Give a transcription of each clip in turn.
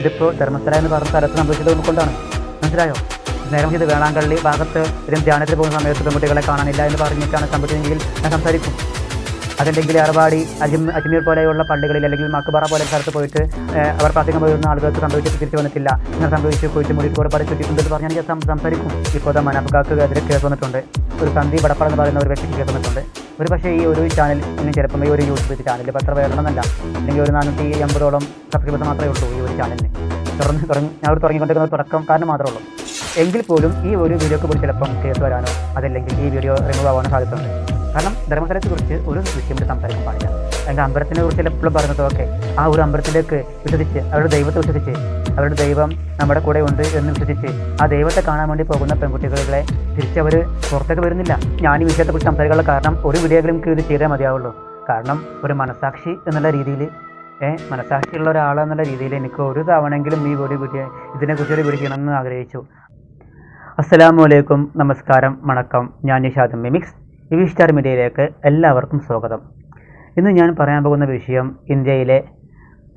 ഇതിപ്പോൾ ധർമ്മസ്ഥല എന്ന് പറഞ്ഞ സ്ഥലത്ത് സംഭവിച്ചത് കൊണ്ടാണ് മനസ്സിലായോ? നേരം ഇത് വേളാങ്കള്ളി ഭാഗത്ത് ഇതും ധ്യാനത്തിൽ പോകുന്ന സമയത്ത് പെൺകുട്ടികളെ കാണാനില്ല എന്ന് പറഞ്ഞിട്ടാണ് സംഭവിച്ചതെങ്കിൽ ഞാൻ സംസാരിക്കും. അതല്ലെങ്കിൽ അറവാടി അജ്മ അജ്മീർ പോലെയുള്ള പള്ളികളിൽ അല്ലെങ്കിൽ മക്കബറ പോലെ സ്ഥലത്ത് പോയിട്ട് അവർ പ്രാർത്ഥിക്കാൻ പോയിരുന്ന ആളുകൾക്ക് സംഭവിച്ചിട്ട് തിരിച്ചു വന്നിട്ടില്ല. ഇങ്ങനെ സംഭവിച്ച് പോയിട്ട് മുടിയിട്ട് ഒരുപാട് ചുറ്റിട്ടുണ്ടെന്ന് പറഞ്ഞാൽ ഞാൻ സംസാരിക്കും. ഇപ്പോൾ ദാ മനാഫക്കാർക്ക് എതിരെ കേസ് വന്നിട്ടുണ്ട്. ഒരു സന്ധി വടപ്പാടെന്ന് പറയുന്ന ഒരു വ്യക്തിക്ക് കേസ് വന്നിട്ടുണ്ട്. ഒരു പക്ഷേ ഈ ഒരു ചാനൽ ഇനി ചിലപ്പം ഈ ഒരു യൂട്യൂബ് ചാനൽ ഇപ്പോൾ എത്ര പേരണമെന്നല്ല അല്ലെങ്കിൽ ഒരു നാനൂറ്റി എൺപതോളം സബ്സ്ക്രൈബേഴ്സ് മാത്രമേ ഉള്ളൂ ഈ ഒരു ചാനലിന് തുറന്ന് തുടങ്ങി ഞാൻ ഒരു തുടങ്ങിക്കൊണ്ടിരിക്കുന്ന തുടക്കം കാരണം മാത്രമേ ഉള്ളൂ. എങ്കിൽ പോലും ഈ ഒരു വീഡിയോക്ക് പോലും ചിലപ്പം കേസ് വരാനോ അതല്ലെങ്കിൽ ഈ വീഡിയോ റിമൂവ് ആവാനോ സാധ്യതയുണ്ട്. കാരണം ധർമ്മസ്ഥലത്തെ കുറിച്ച് ഒരു വിഷയം സംസാരിക്കാൻ പാടില്ല. അതിന്റെ അമ്പലത്തിനെ കുറിച്ച് എപ്പോഴും പറയുന്നത് ഓക്കെ ആ ഒരു അമ്പലത്തിലേക്ക് വിശ്വസിച്ച് അവരുടെ ദൈവത്തെ വിശ്വസിച്ച് അവരുടെ ദൈവം നമ്മുടെ കൂടെ ഉണ്ട് എന്ന് വിശ്വസിച്ച് ആ ദൈവത്തെ കാണാൻ വേണ്ടി പോകുന്ന പെൺകുട്ടികളെ തിരിച്ചവർ പുറത്തേക്ക് വരുന്നില്ല. ഞാൻ ഈ വിഷയത്തെക്കുറിച്ച് സംസാരിക്കാനുള്ള കാരണം ഒരു വീഡിയോകളും ഇത് ചെയ്തേ മതിയാവുള്ളൂ. കാരണം ഒരു മനസാക്ഷി എന്നുള്ള രീതിയിൽ മനസാക്ഷിയുള്ള ഒരാളെന്നുള്ള രീതിയിൽ എനിക്ക് ഒരു തവണയെങ്കിലും ഈ വീഡിയോ ഇതിനെക്കുറിച്ച് ഒരു വീഡിയോ ചെയ്യണമെന്ന് ആഗ്രഹിച്ചു. അസ്സലാമു അലൈക്കും. നമസ്കാരം. വണക്കം. ഞാൻ നിഷാദ് മിമിക്സ്. ഇവി സ്റ്റാർ മീഡിയയിലേക്ക് എല്ലാവർക്കും സ്വാഗതം. ഇന്ന് ഞാൻ പറയാൻ പോകുന്ന വിഷയം ഇന്ത്യയിലെ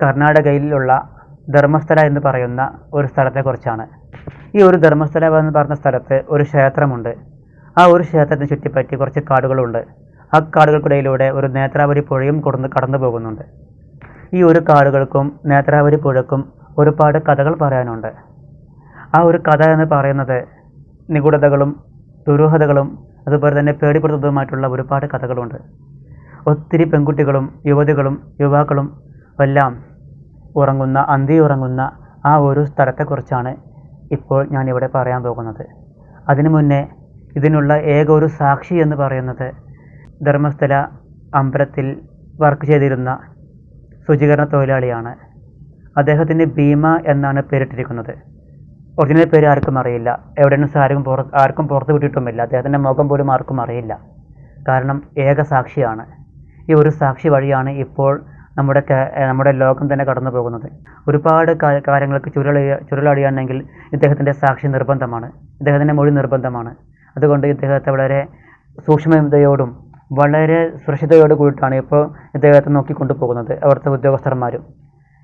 കർണാടകയിലുള്ള ധർമ്മസ്ഥല എന്ന് പറയുന്ന ഒരു സ്ഥലത്തെക്കുറിച്ചാണ്. ഈ ഒരു ധർമ്മസ്ഥല എന്ന് പറഞ്ഞ സ്ഥലത്ത് ഒരു ക്ഷേത്രമുണ്ട്. ആ ഒരു ക്ഷേത്രത്തിന് ചുറ്റിപ്പറ്റി കുറച്ച് കാടുകളുണ്ട്. ആ കാടുകൾക്കിടയിലൂടെ ഒരു നേത്രാവരി പുഴയും കൊടുന്ന് കടന്നു പോകുന്നുണ്ട്. ഈ ഒരു കാടുകൾക്കും നേത്രാവരി പുഴക്കും ഒരുപാട് കഥകൾ പറയാനുണ്ട്. ആ ഒരു കഥ എന്ന് പറയുന്നത് നിഗൂഢതകളും ദുരൂഹതകളും അതുപോലെ തന്നെ പേടിപ്പെടുത്തുന്നതുമായിട്ടുള്ള ഒരുപാട് കഥകളുണ്ട്. ഒത്തിരി പെൺകുട്ടികളും യുവതികളും യുവാക്കളും എല്ലാം ഉറങ്ങുന്ന അന്തി ഉറങ്ങുന്ന ആ ഒരു സ്ഥലത്തെക്കുറിച്ചാണ് ഇപ്പോൾ ഞാനിവിടെ പറയാൻ പോകുന്നത്. അതിനു മുന്നേ ഇതിനുള്ള ഏക ഒരു സാക്ഷി എന്ന് പറയുന്നത് ധർമ്മസ്ഥല അമ്പലത്തിൽ വർക്ക് ചെയ്തിരുന്ന ശുചീകരണ തൊഴിലാളിയാണ്. അദ്ദേഹത്തിന് ഭീമ എന്നാണ് പേരിട്ടിരിക്കുന്നത്. ഒറിജിനൽ പേര് ആർക്കും അറിയില്ല. എവിടെ നിന്ന് ആർക്കും പുറ ആർക്കും പുറത്ത് വിട്ടിട്ടുമില്ല അദ്ദേഹത്തിന്റെ മുഖം പോലും ആർക്കും അറിയില്ല. കാരണം ഏക സാക്ഷിയാണ്. ഈ ഒരു സാക്ഷി വഴിയാണ് ഇപ്പോൾ നമ്മുടെ നമ്മുടെ ലോകം തന്നെ കടന്നു പോകുന്നത്. ഒരുപാട് കാര്യങ്ങൾക്ക് ചുരുളി ചുരുളടിയാണെങ്കിൽ ഇദ്ദേഹത്തിന്റെ സാക്ഷി നിർബന്ധമാണ്. ഇദ്ദേഹത്തിന്റെ മൊഴി നിർബന്ധമാണ്. അതുകൊണ്ട് ഇദ്ദേഹത്തെ വളരെ സൂക്ഷ്മതയോടും വളരെ സുരക്ഷിതയോട് കൂടിയിട്ടാണ് ഇപ്പോൾ ഇദ്ദേഹത്തെ നോക്കിക്കൊണ്ടു പോകുന്നത് അവിടുത്തെ ഉദ്യോഗസ്ഥന്മാരും.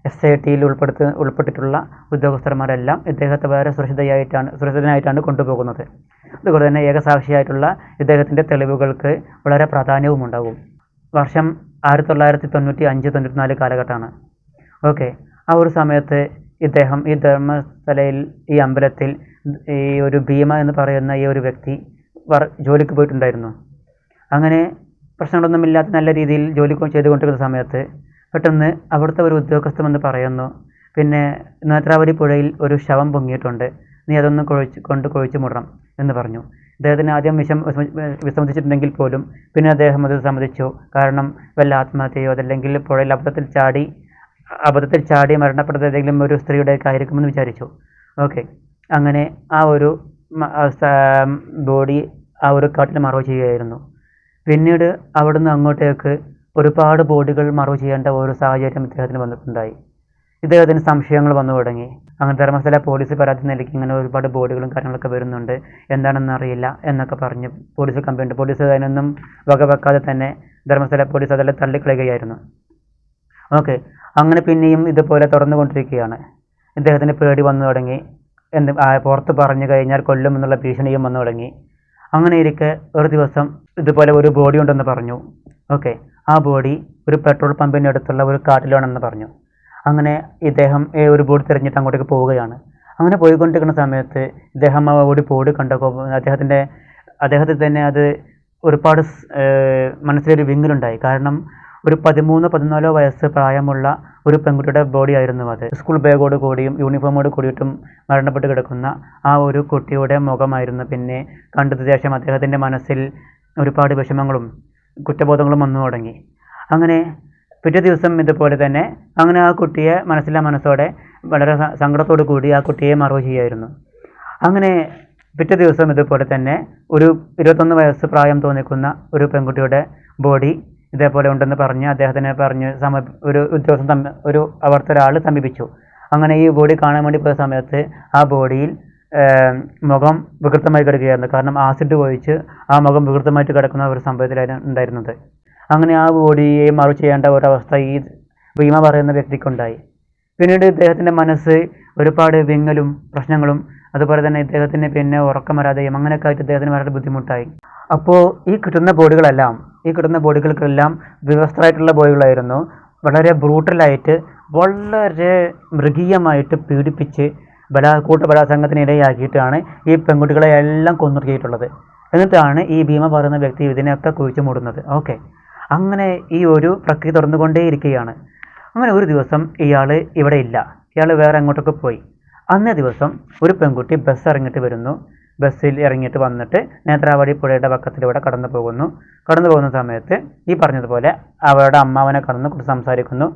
എസ് ഐ ടിയിൽ ഉൾപ്പെടുത്ത ഉൾപ്പെട്ടിട്ടുള്ള ഉദ്യോഗസ്ഥന്മാരെല്ലാം ഇദ്ദേഹത്തെ വളരെ സുരക്ഷിതയായിട്ടാണ് സുരക്ഷിതനായിട്ടാണ് കൊണ്ടുപോകുന്നത്. അതുകൊണ്ട് തന്നെ ഏകസാക്ഷിയായിട്ടുള്ള ഇദ്ദേഹത്തിന്റെ തെളിവുകൾക്ക് വളരെ പ്രാധാന്യവും ഉണ്ടാകും വർഷം ആയിരത്തി തൊള്ളായിരത്തി തൊണ്ണൂറ്റി അഞ്ച് തൊണ്ണൂറ്റി നാല് കാലഘട്ടമാണ്. ഓക്കെ ആ ഒരു സമയത്ത് ഇദ്ദേഹം ഈ ധർമ്മസ്ഥലയിൽ ഈ അമ്പലത്തിൽ ഈ ഒരു ഭീമ എന്ന് പറയുന്ന ഈ ഒരു വ്യക്തി വർ ജോലിക്ക് പോയിട്ടുണ്ടായിരുന്നു. അങ്ങനെ പ്രശ്നങ്ങളൊന്നുമില്ലാത്ത നല്ല രീതിയിൽ ജോലി ചെയ്തുകൊണ്ടിരുന്ന സമയത്ത് പെട്ടെന്ന് അവിടുത്തെ ഒരു ഉദ്യോഗസ്ഥൻ വന്ന് പറയുന്നു പിന്നെ നേത്രാവതി പുഴയിൽ ഒരു ശവം പൊങ്ങിയിട്ടുണ്ട് നീ അതൊന്ന് കുഴിച്ച് കൊണ്ട് കുഴിച്ച് മുടണം എന്ന് പറഞ്ഞു. അദ്ദേഹത്തിന് ആദ്യം വിഷം വിസമ്മതിച്ചിട്ടുണ്ടെങ്കിൽ പോലും പിന്നെ അദ്ദേഹം അത് സമ്മതിച്ചു. കാരണം വല്ല ആത്മഹത്യയോ അതല്ലെങ്കിൽ പുഴയിൽ അബദ്ധത്തിൽ ചാടി അബദ്ധത്തിൽ ചാടി മരണപ്പെട്ടത് ഏതെങ്കിലും ഒരു സ്ത്രീയുടെയൊക്കെ ആയിരിക്കുമെന്ന് വിചാരിച്ചു. ഓക്കെ. അങ്ങനെ ആ ഒരു ബോഡി ആ ഒരു കാട്ടിൽ മറവ് ചെയ്യുകയായിരുന്നു. പിന്നീട് അവിടുന്ന് അങ്ങോട്ടേക്ക് ഒരുപാട് ബോഡികൾ മറവ് ചെയ്യേണ്ട ഒരു സാഹചര്യം ഇദ്ദേഹത്തിന് വന്നിട്ടുണ്ടായി. ഇദ്ദേഹത്തിന് സംശയങ്ങൾ വന്നു തുടങ്ങി. അങ്ങനെ ധർമ്മസ്ഥല പോലീസ് പരാതി നൽകി. ഇങ്ങനെ ഒരുപാട് ബോഡികളും കാര്യങ്ങളൊക്കെ വരുന്നുണ്ട്. എന്താണെന്ന് അറിയില്ല എന്നൊക്കെ പറഞ്ഞ് പോലീസ് കംപ്ലൈന്റ് പോലീസ് അതിനൊന്നും വകവെക്കാതെ തന്നെ ധർമ്മസ്ഥല പോലീസ് അതെല്ലാം തള്ളിക്കളയുകയായിരുന്നു. ഓക്കെ. അങ്ങനെ പിന്നെയും ഇതുപോലെ തുറന്നുകൊണ്ടിരിക്കുകയാണ് ഇദ്ദേഹത്തിന് പേടി വന്നു തുടങ്ങി. എന്ത് പുറത്ത് പറഞ്ഞു കഴിഞ്ഞാൽ കൊല്ലും എന്നുള്ള ഭീഷണിയും വന്നു തുടങ്ങി. അങ്ങനെ ഇരിക്കെ ഒരു ദിവസം ഇതുപോലെ ഒരു ബോഡി ഉണ്ടെന്ന് പറഞ്ഞു. ഓക്കെ. ആ ബോഡി ഒരു പെട്രോൾ പമ്പിന്റെ അടുത്തുള്ള ഒരു കാട്ടിലാണെന്ന് പറഞ്ഞു. അങ്ങനെ ഇദ്ദേഹം ഒരു ബോഡി തിരഞ്ഞിട്ട് അങ്ങോട്ടേക്ക് പോവുകയാണ്. അങ്ങനെ പോയിക്കൊണ്ടിരിക്കുന്ന സമയത്ത് ഇദ്ദേഹം ആ ബോഡി ബോഡി കണ്ടപ്പോൾ അദ്ദേഹത്തിന്റെ അദ്ദേഹത്തിൽ തന്നെ അത് ഒരുപാട് മനസ്സിലൊരു വിങ്ങലുണ്ടായി. കാരണം ഒരു പതിമൂന്ന് പതിനാലോ വയസ്സ് പ്രായമുള്ള ഒരു പെൺകുട്ടിയുടെ ബോഡി ആയിരുന്നു അത്. സ്കൂൾ ബാഗോട് കൂടിയും യൂണിഫോമോട് കൂടിയിട്ടും മരണപ്പെട്ട് കിടക്കുന്ന ആ ഒരു കുട്ടിയുടെ മുഖമായിരുന്നു. പിന്നെ കണ്ടതിന് ശേഷം അദ്ദേഹത്തിന്റെ മനസ്സിൽ ഒരുപാട് വിഷമങ്ങളും കുറ്റബോധങ്ങളും വന്നു തുടങ്ങി. അങ്ങനെ പിറ്റേ ദിവസം ഇതുപോലെ തന്നെ അങ്ങനെ ആ കുട്ടിയെ മനസ്സിലെ മനസ്സോടെ വളരെ സങ്കടത്തോടു കൂടി ആ കുട്ടിയെ മറവ് ചെയ്യായിരുന്നു അങ്ങനെ പിറ്റേ ദിവസം ഇതുപോലെ തന്നെ ഒരു ഇരുപത്തൊന്ന് വയസ്സ് പ്രായം തോന്നിക്കുന്ന ഒരു പെൺകുട്ടിയുടെ ബോഡി ഇതേപോലെ ഉണ്ടെന്ന് പറഞ്ഞ് അദ്ദേഹത്തിനെ പറഞ്ഞ് സമീപ ഒരു ഉദ്യോഗസ്ഥൻ ഒരു അവിടുത്തെ ഒരാൾ സമീപിച്ചു. അങ്ങനെ ഈ ബോഡി കാണാൻ വേണ്ടി പോയ സമയത്ത് ആ ബോഡിയിൽ മുഖം വികൃതമായി കിടക്കുകയായിരുന്നു കാരണം ആസിഡ് ഒഴിച്ച് ആ മുഖം വികൃതമായിട്ട് കിടക്കുന്ന ഒരു സംഭവത്തിലായിരുന്നു ഉണ്ടായിരുന്നത്. അങ്ങനെ ആ ബോഡിയെ മറു ചെയ്യേണ്ട ഒരവസ്ഥ ഈ ഭീമ പറയുന്ന വ്യക്തിക്കുണ്ടായി. പിന്നീട് ഇദ്ദേഹത്തിന്റെ മനസ്സ് ഒരുപാട് വിങ്ങലും പ്രശ്നങ്ങളും അതുപോലെ തന്നെ ഇദ്ദേഹത്തിന് പിന്നെ ഉറക്കം വരാതെയും അങ്ങനെയൊക്കെ ആയിട്ട് ഇദ്ദേഹത്തിന് വളരെ ബുദ്ധിമുട്ടായി. അപ്പോൾ ഈ കിട്ടുന്ന ബോഡികളെല്ലാം ഈ കിട്ടുന്ന ബോഡികൾക്കെല്ലാം വിവസ്ത്രമായിട്ടുള്ള ബോഡികളായിരുന്നു. വളരെ ബ്രൂട്ടലായിട്ട് വളരെ മൃഗീയമായിട്ട് പീഡിപ്പിച്ച് ബലാ കൂട്ട ബലാത്സംഗത്തിന് ഇടയാക്കിയിട്ടാണ് ഈ പെൺകുട്ടികളെ എല്ലാം കൊന്നൊടുക്കിയിട്ടുള്ളത്. എന്നിട്ടാണ് ഈ ഭീമ പറയുന്ന വ്യക്തി ഇതിനെയൊക്കെ കുഴിച്ചു മൂടുന്നത്. ഓക്കെ. അങ്ങനെ ഈ ഒരു പ്രക്രിയ തുടർന്നുകൊണ്ടേയിരിക്കുകയാണ്. അങ്ങനെ ഒരു ദിവസം ഇയാൾ ഇവിടെ ഇല്ല. ഇയാൾ വേറെ അങ്ങോട്ടൊക്കെ പോയി. അന്നേ ദിവസം ഒരു പെൺകുട്ടി ബസ് ഇറങ്ങിയിട്ട് വരുന്നു. ബസ്സിൽ ഇറങ്ങിയിട്ട് വന്നിട്ട് നേത്രാവാടി പുഴയുടെ പക്കത്തിലൂടെ കടന്നു പോകുന്നു. കടന്നു പോകുന്ന സമയത്ത് ഈ പറഞ്ഞതുപോലെ അവരുടെ അമ്മാവനെ കടന്ന് സംസാരിക്കുന്നു.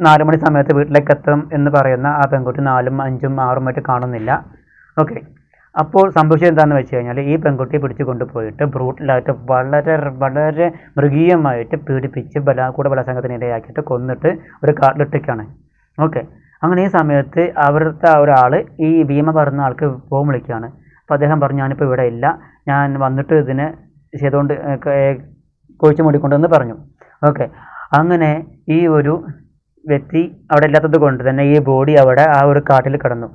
നാല് മണി സമയത്ത് വീട്ടിലേക്ക് എത്തും എന്ന് പറയുന്ന ആ പെൺകുട്ടി നാലും അഞ്ചും ആറും ആയിട്ട് കാണുന്നില്ല. ഓക്കെ. അപ്പോൾ സംഭവിച്ചത് എന്താണെന്ന് വെച്ച് കഴിഞ്ഞാൽ ഈ പെൺകുട്ടിയെ പിടിച്ചു കൊണ്ടുപോയിട്ട് ബ്രൂട്ടലായിട്ട് വളരെ വളരെ മൃഗീയമായിട്ട് പീഡിപ്പിച്ച് ബലാ കൂടെ ബലാസംഗത്തിന് ഇടയാക്കിയിട്ട് കൊന്നിട്ട് ഒരു കാട്ടിലിട്ടേക്കാണ്. ഓക്കെ. അങ്ങനെ ഈ സമയത്ത് അവിടുത്തെ ഒരാൾ ഈ ഭീമ പറഞ്ഞ ആൾക്ക് ഫോൺ വിളിക്കുകയാണ്. അപ്പോൾ അദ്ദേഹം പറഞ്ഞു ഞാനിപ്പോൾ ഇവിടെ ഇല്ല. ഞാൻ വന്നിട്ട് ഇതിനെ ചെയ്തുകൊണ്ട് കുഴിച്ചു മൂടിക്കൊണ്ടെന്ന് പറഞ്ഞു. ഓക്കെ. അങ്ങനെ ഈ ഒരു വ്യക്തി അവിടെ ഇല്ലാത്തത് കൊണ്ട് തന്നെ ഈ ബോഡി അവിടെ ആ ഒരു കാട്ടിൽ കിടന്നു.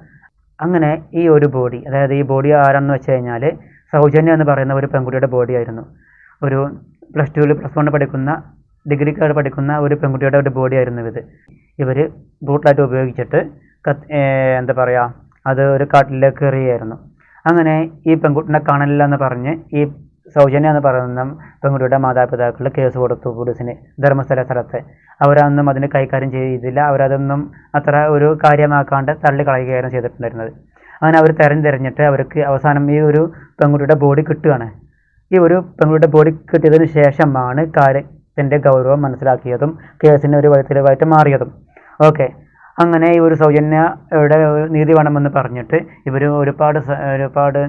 അങ്ങനെ ഈ ഒരു ബോഡി അതായത് ഈ ബോഡി ആരാണെന്ന് വെച്ച് കഴിഞ്ഞാൽ സൗജന്യ എന്ന് പറയുന്ന ഒരു പെൺകുട്ടിയുടെ ബോഡി ആയിരുന്നു. ഒരു പ്ലസ് ടുവിൽ പ്ലസ് വണ്ണിൽ പഠിക്കുന്ന ഡിഗ്രിക്കാർ പഠിക്കുന്ന ഒരു പെൺകുട്ടിയുടെ ഒരു ബോഡി ആയിരുന്നു ഇത്. ഇവർ ബ്രൂട്ടലായിട്ട് ഉപയോഗിച്ചിട്ട് എന്താ പറയുക അത് ഒരു കാട്ടിലേക്ക് എറിയായിരുന്നു അങ്ങനെ ഈ പെൺകുട്ടിനെ കാണലില്ല എന്ന് പറഞ്ഞ് ഈ സൗജന്യ എന്ന് പറയുന്ന പെൺകുട്ടിയുടെ മാതാപിതാക്കൾ കേസ് കൊടുത്തു പോലീസിന് ധർമ്മസ്ഥല സ്ഥലത്ത്. അവരതൊന്നും അതിന് കൈകാര്യം ചെയ്തില്ല. അവരതൊന്നും അത്ര ഒരു കാര്യമാക്കാണ്ട് തള്ളി കളയുകയായിരുന്നു ചെയ്തിട്ടുണ്ടായിരുന്നത്. അങ്ങനെ അവർ തെരഞ്ഞെറിഞ്ഞിട്ട് അവർക്ക് അവസാനം ഈ ഒരു പെൺകുട്ടിയുടെ ബോഡി കിട്ടുകയാണ്. ഈ ഒരു പെൺകുട്ടിയുടെ ബോഡി കിട്ടിയതിന് ശേഷമാണ് കാര്യത്തിന്റെ ഗൗരവം മനസ്സിലാക്കിയതും കേസിന്റെ ഒരു വഴിത്തിരിവായിട്ട് മാറിയതും. ഓക്കെ അങ്ങനെ ഈ ഒരു സൗജന്യയുടെ നീതി വേണമെന്ന് പറഞ്ഞിട്ട് ഇവർ ഒരുപാട് ഒരുപാട്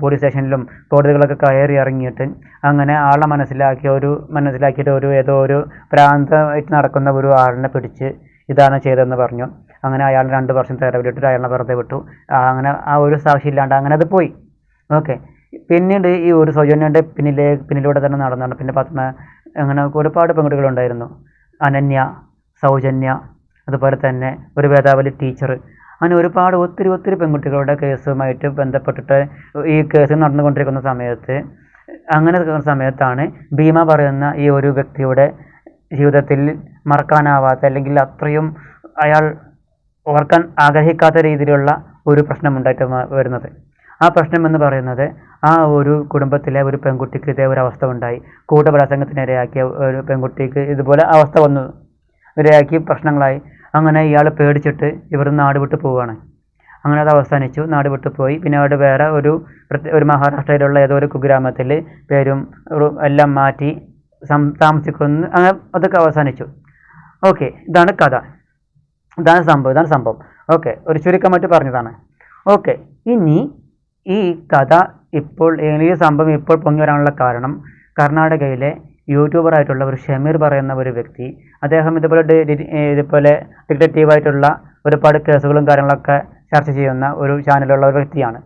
പോലീസ് സ്റ്റേഷനിലും കോടതികളൊക്കെ കയറി ഇറങ്ങിയിട്ട് അങ്ങനെ ആളെ മനസ്സിലാക്കിയ ഒരു മനസ്സിലാക്കിയിട്ട് ഒരു ഏതോ ഒരു പ്രാന്തമായിട്ട് നടക്കുന്ന ഒരു ആളിനെ പിടിച്ച് ഇതാണ് ചെയ്തതെന്ന് പറഞ്ഞു. അങ്ങനെ അയാൾ രണ്ട് വർഷം തരവിലിട്ട് അയാളെ വെറുതെ വിട്ടു. അങ്ങനെ ആ ഒരു സാക്ഷി ഇല്ലാണ്ട് അങ്ങനെ അത് പോയി. ഓക്കെ. പിന്നീട് ഈ ഒരു സൗജന്യന്റെ പിന്നിലെ പിന്നിലൂടെ തന്നെ നടന്നാണ് പിന്നെ പത്മ അങ്ങനെ ഒരുപാട് പെൺകുട്ടികളുണ്ടായിരുന്നു. അനന്യ സൗജന്യ അതുപോലെ തന്നെ ഒരു വേദാവലി ടീച്ചർ അങ്ങനെ ഒരുപാട് ഒത്തിരി ഒത്തിരി പെൺകുട്ടികളുടെ കേസുമായിട്ട് ബന്ധപ്പെട്ടിട്ട് ഈ കേസ് നടന്നുകൊണ്ടിരിക്കുന്ന സമയത്ത് അങ്ങനെ സമയത്താണ് ഭീമ പറയുന്ന ഈ ഒരു വ്യക്തിയുടെ ജീവിതത്തിൽ മറക്കാനാവാത്ത അല്ലെങ്കിൽ അത്രയും അയാൾ ഓർക്കാൻ ആഗ്രഹിക്കാത്ത രീതിയിലുള്ള ഒരു പ്രശ്നമുണ്ടായിട്ട് വരുന്നത്. ആ പ്രശ്നം എന്ന് പറയുന്നത് ആ ഒരു കുടുംബത്തിലെ ഒരു പെൺകുട്ടിക്ക് ഇതേ ഒരു അവസ്ഥ ഉണ്ടായി. കൂട്ടബലാത്സംഗത്തിനിരയാക്കിയ ഒരു പെൺകുട്ടിക്ക് ഇതുപോലെ അവസ്ഥ വന്നു. ഇരയാക്കി പ്രശ്നങ്ങളായി. അങ്ങനെ ഇയാൾ പേടിച്ചിട്ട് ഇവിടുന്ന് നാട് വിട്ട് പോവുകയാണ്. അങ്ങനെ അത് അവസാനിച്ചു. നാട് വിട്ട് പോയി. പിന്നെ അവിടെ വേറെ ഒരു ഒരു മഹാരാഷ്ട്രയിലുള്ള ഏതോ ഒരു കുഗ്രാമത്തിൽ പേരും എല്ലാം മാറ്റി സം താമസിക്കുന്നു. അങ്ങനെ അതൊക്കെ അവസാനിച്ചു. ഓക്കെ ഇതാണ് കഥ. ഇതാണ് സംഭവം ഇതാണ് സംഭവം. ഓക്കെ ഒരു ചുരുക്കമായിട്ട് പറഞ്ഞതാണ്. ഓക്കെ ഇനി ഈ കഥ ഇപ്പോൾ ഈ സംഭവം ഇപ്പോൾ പൊങ്ങി വരാനുള്ള കാരണം കർണാടകയിലെ യൂട്യൂബർ ആയിട്ടുള്ള ഒരു ഷമീർ പറയുന്ന ഒരു വ്യക്തി അദ്ദേഹം ഇതുപോലെ ഇതുപോലെ ഡിറ്റക്റ്റീവായിട്ടുള്ള ഒരുപാട് കേസുകളും കാര്യങ്ങളൊക്കെ ചർച്ച ചെയ്യുന്ന ഒരു ചാനലുള്ള ഒരു വ്യക്തിയാണ്.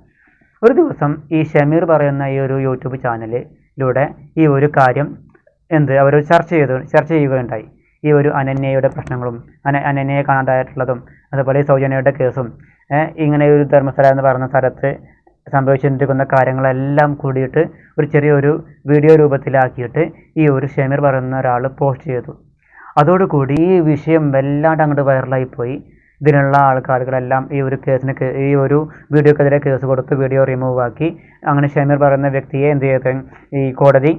ഒരു ദിവസം ഈ ഷമീർ പറയുന്ന ഈ ഒരു യൂട്യൂബ് ചാനലിലൂടെ ഈ ഒരു കാര്യം എന്ത് അവർ ചർച്ച ചെയ്തു ചർച്ച ചെയ്യുകയുണ്ടായി. ഈ ഒരു അനന്യയുടെ പ്രശ്നങ്ങളും അന അനന്യയെ കാണാതായിട്ടുള്ളതും അതുപോലെ സൗജന്യയുടെ കേസും ഇങ്ങനെ ഒരു ധർമ്മസ്ഥല എന്ന് പറയുന്ന സ്ഥലത്ത് സംഭവിച്ചുകൊണ്ടിരിക്കുന്ന കാര്യങ്ങളെല്ലാം കൂടിയിട്ട് ഒരു ചെറിയൊരു വീഡിയോ രൂപത്തിലാക്കിയിട്ട് ഈ ഒരു ഷമീർ പറയുന്ന ഒരാൾ പോസ്റ്റ് ചെയ്തു. അതോടുകൂടി ഈ വിഷയം വല്ലാണ്ട് അങ്ങോട്ട് വൈറലായി പോയി ഇതിനുള്ള ആൾക്കാരുകളെല്ലാം ഈ ഒരു കേസിന് ഈ ഒരു വീഡിയോക്കെതിരെ കേസ് കൊടുത്ത് വീഡിയോ റിമൂവ് ആക്കി. അങ്ങനെ ഷമീർ പറയുന്ന വ്യക്തിയെ എന്ത് ചെയ്ത്? ഈ കോടതി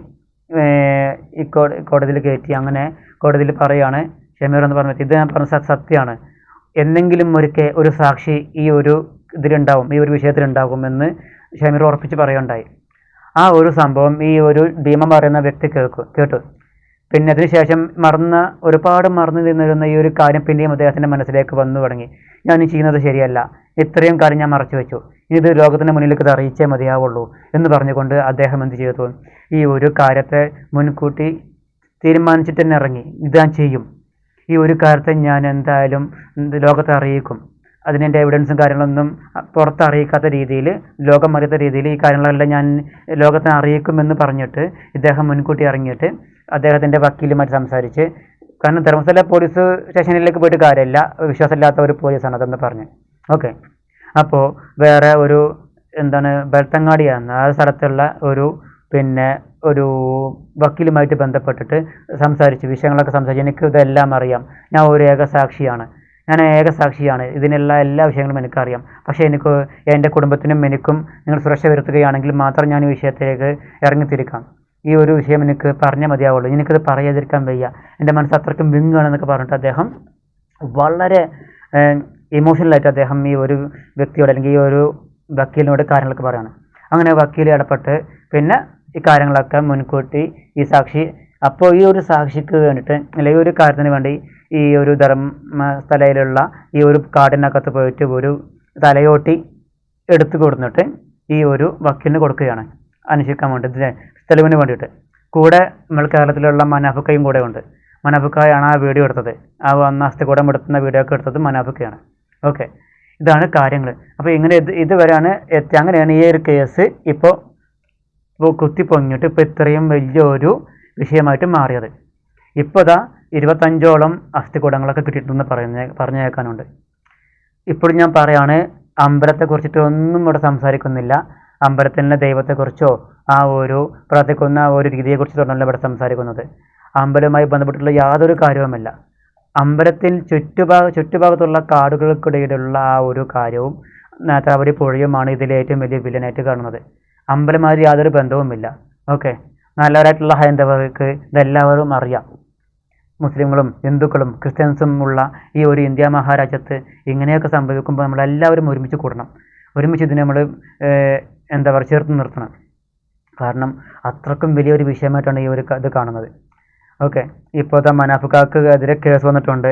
ഈ കോടതിയിൽ കയറ്റി. അങ്ങനെ കോടതിയിൽ പറയാണ് ഷമീർ എന്ന് പറഞ്ഞ വ്യക്തി ഇത് ഞാൻ പറഞ്ഞ സത്യമാണ്. എന്തെങ്കിലും ഒരിക്കൽ ഒരു സാക്ഷി ഈ ഒരു ഇതിലുണ്ടാവും ഈ ഒരു വിഷയത്തിലുണ്ടാകുമെന്ന് ഷമീർ ഉറപ്പിച്ച് പറയുകയുണ്ടായി. ആ ഒരു സംഭവം ഈ ഒരു ഭീമം പറയുന്ന വ്യക്തി കേൾക്കും കേട്ടു. പിന്നെ അതിനുശേഷം മറന്ന ഒരുപാട് മറന്നു നിന്നിരുന്ന ഈ ഒരു കാര്യം പിന്നെയും അദ്ദേഹത്തിന്റെ മനസ്സിലേക്ക് വന്നു തുടങ്ങി. ഞാൻ ചെയ്യുന്നത് ശരിയല്ല. ഇത്രയും കാര്യം ഞാൻ മറച്ചു വെച്ചു. ഇനി ഇത് ലോകത്തിന്റെ മുന്നിലേക്ക് ഇത് അറിയിച്ചേ മതിയാവുള്ളൂ എന്ന് പറഞ്ഞുകൊണ്ട് അദ്ദേഹം എന്ത് ചെയ്തു? ഈ ഒരു കാര്യത്തെ മുൻകൂട്ടി തീരുമാനിച്ചിട്ട് തന്നെ ഇറങ്ങി. ഇത് ഞാൻ ചെയ്യും. ഈ ഒരു കാര്യത്തെ ഞാൻ എന്തായാലും ലോകത്തെ അറിയിക്കും. അതിനെന്റെ എവിഡൻസും കാര്യങ്ങളൊന്നും പുറത്തറിയിക്കാത്ത രീതിയിൽ ലോകം അറിയാത്ത രീതിയിൽ ഈ കാര്യങ്ങളെല്ലാം ഞാൻ ലോകത്തെ അറിയിക്കുമെന്ന് പറഞ്ഞിട്ട് ഇദ്ദേഹം മുൻകൂട്ടി ഇറങ്ങിയിട്ട് അദ്ദേഹത്തിന്റെ വക്കീലുമായിട്ട് സംസാരിച്ച് കാരണം ധർമ്മസ്ഥല പോലീസ് സ്റ്റേഷനിലേക്ക് പോയിട്ട് കാര്യമില്ല വിശ്വാസമില്ലാത്ത ഒരു പോലീസാണ് അതെന്ന് പറഞ്ഞ്. ഓക്കെ അപ്പോൾ വേറെ ഒരു എന്താണ് ബെൽത്തങ്ങാടിയാണ്. ആ സ്ഥലത്തുള്ള ഒരു പിന്നെ ഒരു വക്കീലുമായിട്ട് ബന്ധപ്പെട്ടിട്ട് സംസാരിച്ച് വിഷയങ്ങളൊക്കെ സംസാരിച്ചു എനിക്ക് ഇതെല്ലാം അറിയാം. ഞാൻ ഒരു ഏക സാക്ഷിയാണ്. ഞാൻ ഏക സാക്ഷിയാണ് ഇതിനുള്ള എല്ലാ വിഷയങ്ങളും എനിക്കറിയാം. പക്ഷേ എനിക്ക് എന്റെ കുടുംബത്തിനും എനിക്കും നിങ്ങൾ സുരക്ഷ വരുത്തുകയാണെങ്കിൽ മാത്രം ഞാൻ ഈ വിഷയത്തിലേക്ക് ഇറങ്ങിത്തിരിക്കാം. ഈ ഒരു വിഷയം എനിക്ക് പറഞ്ഞാൽ മതിയാവുള്ളൂ. എനിക്കത് പറയാതിരിക്കാൻ വയ്യ. എന്റെ മനസ്സ് അത്രയ്ക്കും വിങ്ങുകയാണെന്നൊക്കെ പറഞ്ഞിട്ട് അദ്ദേഹം വളരെ ഇമോഷണലായിട്ട് അദ്ദേഹം ഈ ഒരു വ്യക്തിയോട് അല്ലെങ്കിൽ ഈ ഒരു വക്കീലിനോട് കാര്യങ്ങളൊക്കെ പറയാണ്. അങ്ങനെ വക്കീൽ ഇടപെട്ട് പിന്നെ ഈ കാര്യങ്ങളൊക്കെ മുൻകൂട്ടി ഈ സാക്ഷി അപ്പോൾ ഈ ഒരു സാക്ഷിക്ക് വേണ്ടിയിട്ട് അല്ലെങ്കിൽ ഒരു കാര്യത്തിന് വേണ്ടി ഈ ഒരു ധർമ്മസ്ഥലയിലുള്ള ഈ ഒരു കാടിനകത്ത് പോയിട്ട് ഒരു തലയോട്ടി എടുത്തു കൊടുത്തിട്ട് ഈ ഒരു വക്കീലിന് കൊടുക്കുകയാണ് അന്വേഷിക്കാൻ വേണ്ടിയിട്ട് തെളിവിന് വേണ്ടിയിട്ട്. കൂടെ നമ്മൾ കേരളത്തിലുള്ള മനാഫുക്കയും കൂടെ ഉണ്ട്. മനാഫുക്കായാണ് ആ വീഡിയോ എടുത്തത്. ആ വന്ന അസ്ഥികൂടം എടുത്തുന്ന വീഡിയോ ഒക്കെ എടുത്തത് മനാഫുക്കയാണ്. ഓക്കെ. ഇതാണ് കാര്യങ്ങൾ അപ്പോൾ ഇങ്ങനെ ഇത് ഇതുവരെയാണ് എത്തി അങ്ങനെയാണ് ഈ ഒരു കേസ് ഇപ്പോൾ കുത്തി പൊങ്ങിയിട്ട് ഇപ്പോൾ ഇത്രയും വലിയൊരു വിഷയമായിട്ട് മാറിയത്. ഇപ്പോൾ ഇതാ ഇരുപത്തഞ്ചോളം അസ്ഥികൂടങ്ങളൊക്കെ കിട്ടിയിട്ടുണ്ടെന്ന് പറഞ്ഞു പറഞ്ഞേക്കാനുണ്ട്. ഇപ്പോൾ ഞാൻ പറയാണ് അമ്പലത്തെക്കുറിച്ചിട്ട് ഒന്നും ഇവിടെ സംസാരിക്കുന്നില്ല. അമ്പലത്തിന്റെ ദൈവത്തെക്കുറിച്ചോ ആ ഒരു പ്രാർത്ഥിക്കുന്ന ആ ഒരു രീതിയെക്കുറിച്ച് തുടർന്നല്ല ഇവിടെ സംസാരിക്കുന്നത്. അമ്പലവുമായി ബന്ധപ്പെട്ടുള്ള യാതൊരു കാര്യവുമല്ല. അമ്പലത്തിൽ ചുറ്റുഭാഗ ചുറ്റുഭാഗത്തുള്ള കാടുകൾക്കിടയിലുള്ള ആ ഒരു കാര്യവും നേത്രാവടി പുഴയുമാണ് ഇതിലെ ഏറ്റവും വലിയ വില്ലനായിട്ട് കാണുന്നത്. അമ്പലമാതിരി യാതൊരു ബന്ധവുമില്ല. ഓക്കെ നല്ലവരായിട്ടുള്ള ഹൈന്ദവർക്ക് ഇതെല്ലാവരും അറിയാം. മുസ്ലിങ്ങളും ഹിന്ദുക്കളും ക്രിസ്ത്യൻസും ഉള്ള ഈ ഒരു ഇന്ത്യ മഹാരാജ്യത്ത് ഇങ്ങനെയൊക്കെ സംഭവിക്കുമ്പോൾ നമ്മളെല്ലാവരും ഒരുമിച്ച് കൂടണം. ഒരുമിച്ച് ഇതിനെ നമ്മൾ എന്താ പറയുക ചേർത്ത് നിർത്തണം. കാരണം അത്രക്കും വലിയൊരു വിഷയമായിട്ടാണ് ഈ ഒരു ഇത് കാണുന്നത്. ഓക്കെ. ഇപ്പോഴത്തെ മനാഫുക്കാർക്ക് എതിരെ കേസ് വന്നിട്ടുണ്ട്.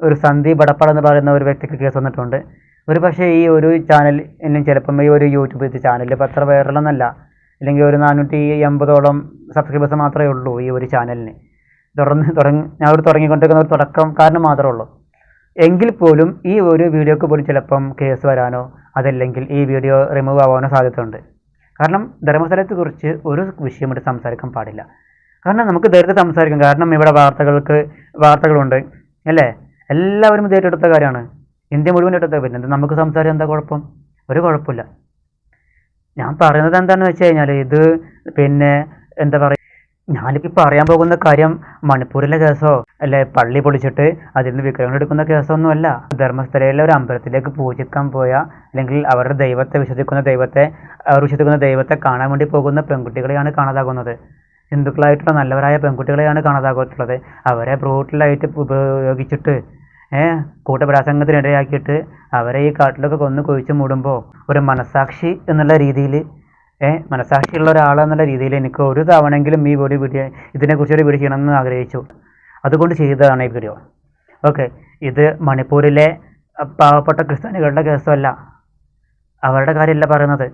ഒരു സന്ദീപ് ബടപ്പാട് എന്ന് പറയുന്ന ഒരു വ്യക്തിക്ക് കേസ് വന്നിട്ടുണ്ട്. ഒരു പക്ഷേ ഈ ഒരു ചാനൽ ഇനി ചിലപ്പം ഈ ഒരു യൂട്യൂബ് ചാനലിൽ ഇപ്പോൾ അത്ര വൈറലൊന്നല്ല അല്ലെങ്കിൽ ഒരു നാനൂറ്റി എൺപതോളം സബ്സ്ക്രൈബേഴ്സ് മാത്രമേ ഉള്ളൂ ഈ ഒരു ചാനലിന് തുടർന്ന് തുടങ്ങി ഞാൻ ഒരു തുടങ്ങിക്കൊണ്ടിരിക്കുന്ന ഒരു തുടക്കം കാരണം മാത്രമേ ഉള്ളൂ. എങ്കിൽ പോലും ഈ ഒരു വീഡിയോക്ക് പോലും ചിലപ്പം കേസ് വരാനോ അതല്ലെങ്കിൽ ഈ വീഡിയോ റിമൂവ് ആവാനോ സാധ്യതയുണ്ട്. കാരണം ധർമ്മസ്ഥലത്തെക്കുറിച്ച് ഒരു വിഷയം ഇവിടെ സംസാരിക്കാൻ പാടില്ല. കാരണം നമുക്ക് ധൈര്യത്തിൽ സംസാരിക്കാം. കാരണം ഇവിടെ വാർത്തകൾക്ക് വാർത്തകളുണ്ട്. അല്ലേ? എല്ലാവരും ഇത് ഏറ്റെടുത്ത കാര്യമാണ്. ഇന്ത്യ മുഴുവൻ ഏറ്റെടുത്ത പിന്നെ നമുക്ക് സംസാരം എന്താ കുഴപ്പം? ഒരു കുഴപ്പമില്ല. ഞാൻ പറയുന്നത് എന്താണെന്ന് വെച്ച് കഴിഞ്ഞാൽ ഇത് പിന്നെ എന്താ പറയുക ഞാനിപ്പോൾ പറയാൻ പോകുന്ന കാര്യം മണിപ്പൂരിലെ കേസോ അല്ലെ പള്ളി പൊളിച്ചിട്ട് അതിൽ നിന്ന് വിഗ്രഹങ്ങൾ എടുക്കുന്ന കേസൊന്നും അല്ല ധർമ്മസ്ഥലയിലെ ഒരു അമ്പലത്തിലേക്ക് പൂജിക്കാൻ പോയ അല്ലെങ്കിൽ അവരുടെ ദൈവത്തെ വിശ്വസിക്കുന്ന ദൈവത്തെ അവർ വിശ്വസിക്കുന്ന ദൈവത്തെ കാണാൻ വേണ്ടി പോകുന്ന പെൺകുട്ടികളെയാണ് കാണാതാകുന്നത്. ഹിന്ദുക്കളായിട്ടുള്ള നല്ലവരായ പെൺകുട്ടികളെയാണ് കാണാതാകത്തുള്ളത്. അവരെ ബ്രൂട്ടലായിട്ട് ഉപയോഗിച്ചിട്ട് കൂട്ടബലാസംഗത്തിനിടയാക്കിയിട്ട് അവരെ ഈ കാട്ടിലൊക്കെ കൊന്ന് കുഴിച്ച് മൂടുമ്പോൾ ഒരു മനസാക്ഷി എന്നുള്ള രീതിയിൽ മനസാക്ഷിയുള്ള ഒരാളെന്നുള്ള രീതിയിൽ എനിക്ക് ഒരു തവണയെങ്കിലും ഈ വീഡിയോ വീഡിയോ ഇതിനെക്കുറിച്ച് ഒരു വീഡിയോ ചെയ്യണമെന്ന് ആഗ്രഹിച്ചു. അതുകൊണ്ട് ചെയ്തതാണ് ഈ വീഡിയോ ഓക്കെ ഇത് മണിപ്പൂരിലെ പാവപ്പെട്ട ക്രിസ്ത്യാനികളുടെ കേസല്ല. അവരുടെ കാര്യമല്ല പറയുന്നത്.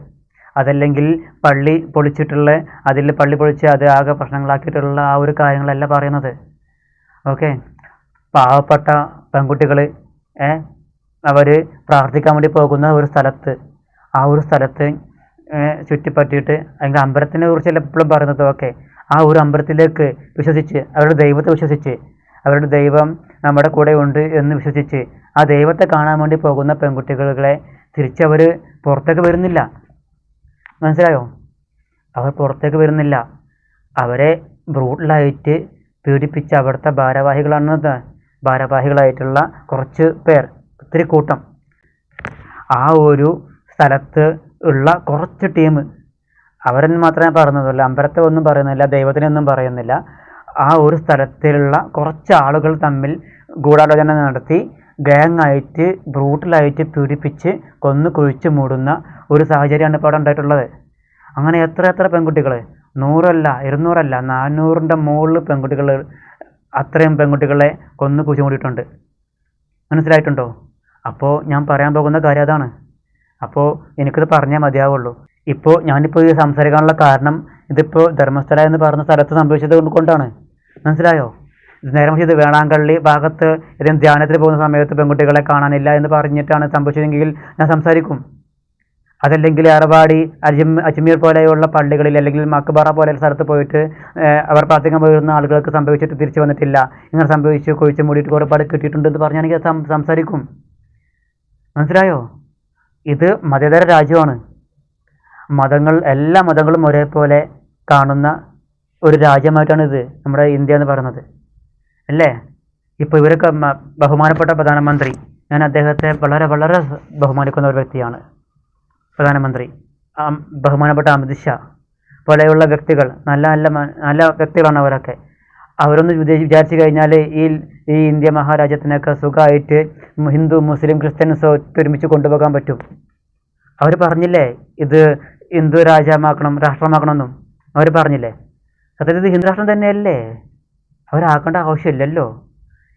അതല്ലെങ്കിൽ പള്ളി പൊളിച്ചിട്ടുള്ള അതിൽ പള്ളി പൊളിച്ച് അത് ആകെ പ്രശ്നങ്ങളാക്കിയിട്ടുള്ള ആ ഒരു കാര്യങ്ങളല്ല പറയുന്നത്. ഓക്കെ പാവപ്പെട്ട പെൺകുട്ടികൾ അവർ പ്രാർത്ഥിക്കാൻ വേണ്ടി പോകുന്ന ഒരു സ്ഥലത്ത് ആ ഒരു സ്ഥലത്ത് ചുറ്റിപ്പറ്റിയിട്ട് അല്ലെങ്കിൽ അമ്പലത്തിനെ കുറിച്ചല്ല എപ്പോഴും പറയുന്നത്? ഓക്കെ. ആ ഒരു അമ്പലത്തിലേക്ക് വിശ്വസിച്ച് അവരുടെ ദൈവത്തെ വിശ്വസിച്ച് അവരുടെ ദൈവം നമ്മുടെ കൂടെ ഉണ്ട് എന്ന് വിശ്വസിച്ച് ആ ദൈവത്തെ കാണാൻ വേണ്ടി പോകുന്ന പെൺകുട്ടികളെ തിരിച്ചവർ പുറത്തേക്ക് വരുന്നില്ല. മനസ്സിലായോ? അവർ പുറത്തേക്ക് വരുന്നില്ല. അവരെ ബ്രൂട്ടലായിട്ട് പീഡിപ്പിച്ച അവിടുത്തെ ഭാരവാഹികളാണ് ഇത്. ഭാരവാഹികളായിട്ടുള്ള കുറച്ച് പേർ ഒത്തിരി കൂട്ടം. ആ ഒരു സ്ഥലത്ത് ഉള്ള കുറച്ച് ടീം അവരൻ മാത്രമേ പറയുന്നതല്ല അമ്പലത്തെ ഒന്നും പറയുന്നില്ല ദൈവത്തിനെ ഒന്നും പറയുന്നില്ല. ആ ഒരു സ്ഥലത്തിലുള്ള കുറച്ച് ആളുകൾ തമ്മിൽ ഗൂഢാലോചന നടത്തി ഗാങ്ങായിട്ട് ബ്രൂട്ടലായിട്ട് പീഡിപ്പിച്ച് കൊന്നു കുഴിച്ച് മൂടുന്ന ഒരു സാഹചര്യമാണ് ഇപ്പോൾ അവിടെ ഉണ്ടായിട്ടുള്ളത്. അങ്ങനെ എത്ര എത്ര പെൺകുട്ടികൾ നൂറല്ല ഇരുന്നൂറല്ല നാനൂറിന്റെ മുകളിൽ പെൺകുട്ടികൾ അത്രയും പെൺകുട്ടികളെ കൊന്നു കുശുമൂടിയിട്ടുണ്ട്. മൂടിയിട്ടുണ്ട് മനസ്സിലായിട്ടുണ്ടോ? അപ്പോൾ ഞാൻ പറയാൻ പോകുന്ന കാര്യം അതാണ്. അപ്പോൾ എനിക്കിത് പറഞ്ഞാൽ മതിയാവുള്ളൂ. ഇപ്പോൾ ഞാനിപ്പോൾ ഇത് സംസാരിക്കാനുള്ള കാരണം ഇതിപ്പോൾ ധർമ്മസ്ഥല എന്ന് പറഞ്ഞ സ്ഥലത്ത് സംഭവിച്ചത് കൊണ്ട് കൊണ്ടാണ്. മനസ്സിലായോ? നേരെ പക്ഷേ ഇത് വേണാങ്കള്ളി ഭാഗത്ത് ഏതെങ്കിലും ധ്യാനത്തിന് പോകുന്ന സമയത്ത് പെൺകുട്ടികളെ കാണാനില്ല എന്ന് പറഞ്ഞിട്ടാണ് സംഭവിച്ചതെങ്കിൽ ഞാൻ സംസാരിക്കും. അതല്ലെങ്കിൽ അറവാടി അജ്മ അജ്മീർ പോലെയുള്ള പള്ളികളിൽ അല്ലെങ്കിൽ മക്ബറ പോലെയുള്ള സ്ഥലത്ത് പോയിട്ട് അവർ പ്രാർത്ഥിക്കാൻ പോയിരുന്ന ആളുകൾക്ക് സംഭവിച്ചിട്ട് തിരിച്ചു വന്നിട്ടില്ല. ഇങ്ങനെ സംഭവിച്ചു കൊഴിച്ച് മൂടിയിട്ട് ഒരുപാട് കിട്ടിയിട്ടുണ്ടെന്ന് പറഞ്ഞാണെങ്കിൽ അത് സം- സംസാരിക്കും. മനസ്സിലായോ? ഇത് മതേതര രാജ്യമാണ്. മതങ്ങൾ എല്ലാ മതങ്ങളും ഒരേപോലെ കാണുന്ന ഒരു രാജ്യമായിട്ടാണ് ഇത് നമ്മുടെ ഇന്ത്യ എന്ന് പറയുന്നത്. അല്ലേ? ഇപ്പോൾ ഇവരൊക്കെ ബഹുമാനപ്പെട്ട പ്രധാനമന്ത്രി. ഞാൻ അദ്ദേഹത്തെ വളരെ വളരെ ബഹുമാനിക്കുന്ന ഒരു വ്യക്തിയാണ്. പ്രധാനമന്ത്രി. ബഹുമാനപ്പെട്ട അമിത് ഷാ. പോലെയുള്ള വ്യക്തികൾ നല്ല നല്ല നല്ല വ്യക്തികളാണ് അവരൊക്കെ. അവരൊന്ന് വിചാ- വിചാരിച്ചു കഴിഞ്ഞാൽ ഈ ഈ ഇന്ത്യ മഹാരാജ്യത്തിനൊക്കെ സുഖമായിട്ട് ഹിന്ദു മുസ്ലിം ക്രിസ്ത്യൻസ് ഒത്തൊരുമിച്ച് കൊണ്ടുപോകാൻ പറ്റും. അവർ പറഞ്ഞില്ലേ ഇത് ഹിന്ദു രാജ്യമാക്കണം രാഷ്ട്രമാക്കണമെന്നും. അവർ പറഞ്ഞില്ലേ? സത്യത്തിൽ ഇത് ഹിന്ദു രാഷ്ട്രം തന്നെയല്ലേ? അവരാക്കേണ്ട ആവശ്യമില്ലല്ലോ.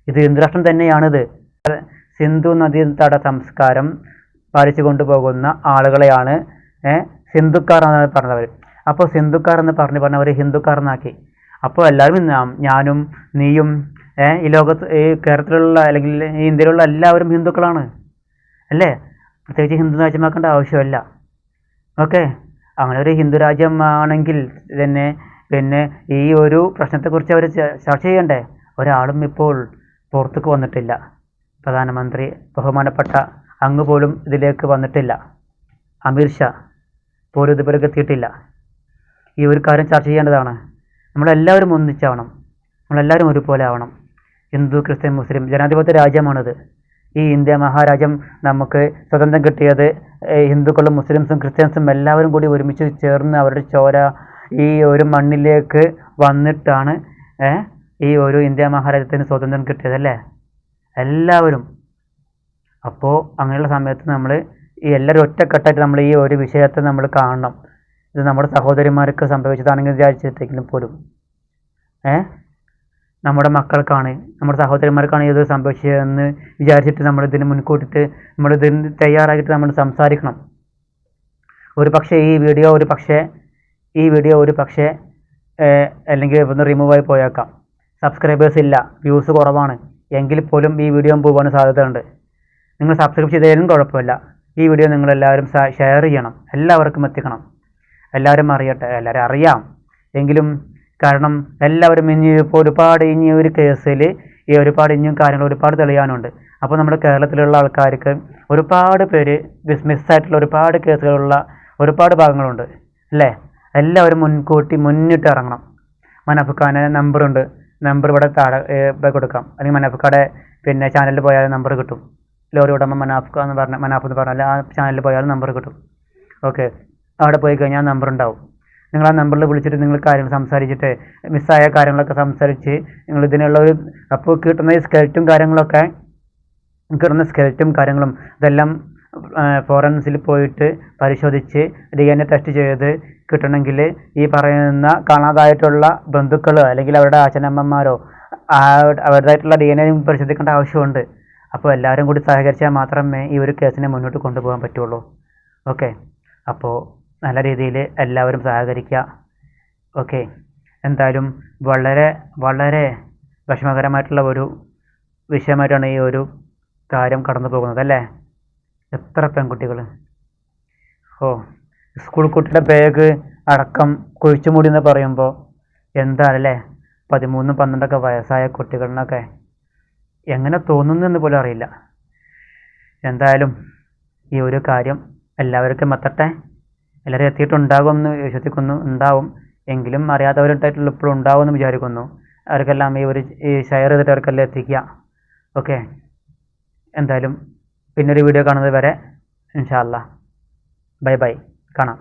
ഇത് ഹിന്ദു രാഷ്ട്രം തന്നെയാണിത്. സിന്ധു നദീതട സംസ്കാരം പാലിച്ചു കൊണ്ടുപോകുന്ന ആളുകളെയാണ് സിന്ധുക്കാർ എന്നാണ് പറഞ്ഞവർ അപ്പോൾ സിന്ധുക്കാർ എന്ന് പറഞ്ഞു പറഞ്ഞവർ ഹിന്ദുക്കാർ എന്നാക്കി അപ്പോൾ എല്ലാവരും ഞാനും നീയും ഈ ലോകത്ത് ഈ കേരളത്തിലുള്ള അല്ലെങ്കിൽ ഈ ഇന്ത്യയിലുള്ള എല്ലാവരും ഹിന്ദുക്കളാണ്. അല്ലേ? പ്രത്യേകിച്ച് ഹിന്ദു രാജ്യമാക്കേണ്ട ആവശ്യമില്ല. ഓക്കെ? അങ്ങനെ ഒരു ഹിന്ദു രാജ്യമാണെങ്കിൽ തന്നെ പിന്നെ ഈ ഒരു പ്രശ്നത്തെക്കുറിച്ച് അവർ ചർച്ച ചെയ്യണ്ടേ? ഒരാളും ഇപ്പോൾ പുറത്തേക്ക് വന്നിട്ടില്ല. പ്രധാനമന്ത്രി ബഹുമാനപ്പെട്ട അങ്ങ് പോലും ഇതിലേക്ക് വന്നിട്ടില്ല. അമീർ ഷാ പോലും ഇതുപോലേക്ക് എത്തിയിട്ടില്ല. ഈ ഒരു കാര്യം ചർച്ച ചെയ്യേണ്ടതാണ്. നമ്മളെല്ലാവരും ഒന്നിച്ചാവണം. നമ്മളെല്ലാവരും ഒരുപോലെ ആവണം. ഹിന്ദു ക്രിസ്ത്യൻ മുസ്ലിം ജനാധിപത്യ രാജ്യമാണിത്. ഈ ഇന്ത്യ മഹാരാജ്യം നമുക്ക് സ്വതന്ത്രം കിട്ടിയത് ഹിന്ദുക്കളും മുസ്ലിംസും ക്രിസ്ത്യൻസും എല്ലാവരും കൂടി ഒരുമിച്ച് ചേർന്ന് അവരുടെ ചോര ഈ ഒരു മണ്ണിലേക്ക് വന്നിട്ടാണ് ഈ ഒരു ഇന്ത്യ മഹാരാജ്യത്തിന് സ്വാതന്ത്ര്യം കിട്ടിയതല്ലേ എല്ലാവരും അപ്പോൾ അങ്ങനെയുള്ള സമയത്ത് നമ്മൾ ഈ എല്ലാവരും ഒറ്റക്കെട്ടായിട്ട് നമ്മൾ ഈ ഒരു വിഷയത്തെ നമ്മൾ കാണണം. ഇത് നമ്മുടെ സഹോദരിമാർക്ക് സംഭവിച്ചതാണെങ്കിൽ വിചാരിച്ചിട്ടെങ്കിലും പോലും. ഏ? നമ്മുടെ മക്കൾക്കാണ് നമ്മുടെ സഹോദരിമാർക്കാണ് ഇത് സംഭവിച്ചതെന്ന് വിചാരിച്ചിട്ട് നമ്മൾ ഇതിന് മുൻകൂട്ടിട്ട് നമ്മൾ ഇതിന് തയ്യാറായിട്ട് നമ്മൾ സംസാരിക്കണം. ഒരു പക്ഷേ ഈ വീഡിയോ ഒരു പക്ഷേ ഈ വീഡിയോ ഒരു പക്ഷേ അല്ലെങ്കിൽ ഒന്ന് റിമൂവായി പോയേക്കാം. സബ്സ്ക്രൈബേഴ്സ് ഇല്ല വ്യൂസ് കുറവാണ്. എങ്കിൽ പോലും ഈ വീഡിയോ പോകാൻ സാധ്യതയുണ്ട്. നിങ്ങൾ സബ്സ്ക്രൈബ് ചെയ്താലും കുഴപ്പമില്ല. ഈ വീഡിയോ നിങ്ങളെല്ലാവരും ഷെയർ ചെയ്യണം. എല്ലാവർക്കും എത്തിക്കണം. എല്ലാവരും അറിയട്ടെ. എല്ലാവരും അറിയാം. എങ്കിലും കാരണം എല്ലാവരും ഇനി ഇപ്പോൾ ഒരുപാട് ഇനി ഒരു കേസിൽ ഈ ഒരുപാട് ഇനിയും കാര്യങ്ങൾ ഒരുപാട് തെളിയാനുണ്ട്. അപ്പോൾ നമ്മുടെ കേരളത്തിലുള്ള ആൾക്കാർക്ക് ഒരുപാട് പേര് മിസ്സായിട്ടുള്ള ഒരുപാട് കേസുകളുള്ള ഒരുപാട് ഭാഗങ്ങളുണ്ട്. അല്ലേ? എല്ലാവരും മുൻകൂട്ടി മുന്നിട്ട് ഇറങ്ങണം. മനഫുഖാന്റെ നമ്പറുണ്ട് നമ്പർ ഇവിടെ താഴെ കൊടുക്കാം. അല്ലെങ്കിൽ മനഫുഖാടെ പിന്നെ ചാനലിൽ പോയാൽ നമ്പർ കിട്ടും. ലോറി ഉടമ മനാഫ്ക എന്ന് പറഞ്ഞ മനാഫ് എന്ന് പറഞ്ഞാൽ ആ ചാനലിൽ പോയാൽ നമ്പർ കിട്ടും. ഓക്കെ അവിടെ പോയി കഴിഞ്ഞാൽ നമ്പർ ഉണ്ടാവും. നിങ്ങൾ ആ നമ്പറിൽ വിളിച്ചിട്ട് നിങ്ങൾ കാര്യങ്ങൾ സംസാരിച്ചിട്ട് മിസ്സായ കാര്യങ്ങളൊക്കെ സംസാരിച്ച് നിങ്ങൾ ഇതിനുള്ള ഒരു അപ്പോൾ കിട്ടുന്ന ഈ സ്കെൽറ്റും കാര്യങ്ങളൊക്കെ കിട്ടുന്ന സ്കെൽറ്റും കാര്യങ്ങളും ഇതെല്ലാം ഫോറൻസിൽ പോയിട്ട് പരിശോധിച്ച് ഡി എൻ എ ടെസ്റ്റ് ചെയ്ത് കിട്ടണമെങ്കിൽ ഈ പറയുന്ന കാണാതായിട്ടുള്ള ബന്ധുക്കൾ അല്ലെങ്കിൽ അവരുടെ അച്ഛനമ്മമാരോ അവരുടേതായിട്ടുള്ള ഡി എൻ എ പരിശോധിക്കേണ്ട ആവശ്യമുണ്ട്. അപ്പോൾ എല്ലാവരും കൂടി സഹകരിച്ചാൽ മാത്രമേ ഈ ഒരു കേസിനെ മുന്നോട്ട് കൊണ്ടുപോകാൻ പറ്റുള്ളൂ. ഓക്കെ. അപ്പോൾ നല്ല രീതിയിൽ എല്ലാവരും സഹകരിക്കുക. ഓക്കെ. എന്തായാലും വളരെ വളരെ വിഷമകരമായിട്ടുള്ള ഒരു വിഷയമായിട്ടാണ് ഈ ഒരു കാര്യം കടന്നു പോകുന്നത് അല്ലേ? എത്ര പെൺകുട്ടികൾ ഓ സ്കൂൾ കുട്ടിയുടെ ബാഗ് അടക്കം കുഴിച്ചുമൂടി എന്ന് പറയുമ്പോൾ എന്താണല്ലേ പതിമൂന്നും പന്ത്രണ്ടൊക്കെ വയസ്സായ കുട്ടികളിനൊക്കെ എങ്ങനെ തോന്നുന്നു എന്ന് പോലും അറിയില്ല. എന്തായാലും ഈ ഒരു കാര്യം എല്ലാവർക്കും എത്തട്ടെ. എല്ലാവരും എത്തിയിട്ടുണ്ടാകുമെന്ന് വിശ്വസിക്കുന്നു ഉണ്ടാവും. എങ്കിലും അറിയാത്തവരുണ്ടായിട്ടുള്ള ഇപ്പോഴും ഉണ്ടാവുമെന്ന് വിചാരിക്കുന്നു. അവർക്കെല്ലാം ഈ ഒരു ഷെയർ ചെയ്തിട്ട് അവർക്കെല്ലാം എത്തിക്കുക. ഓക്കെ എന്തായാലും പിന്നൊരു വീഡിയോ കാണുന്നത് വരെ ഇൻഷാല്ല ബൈ ബൈ കാണാം.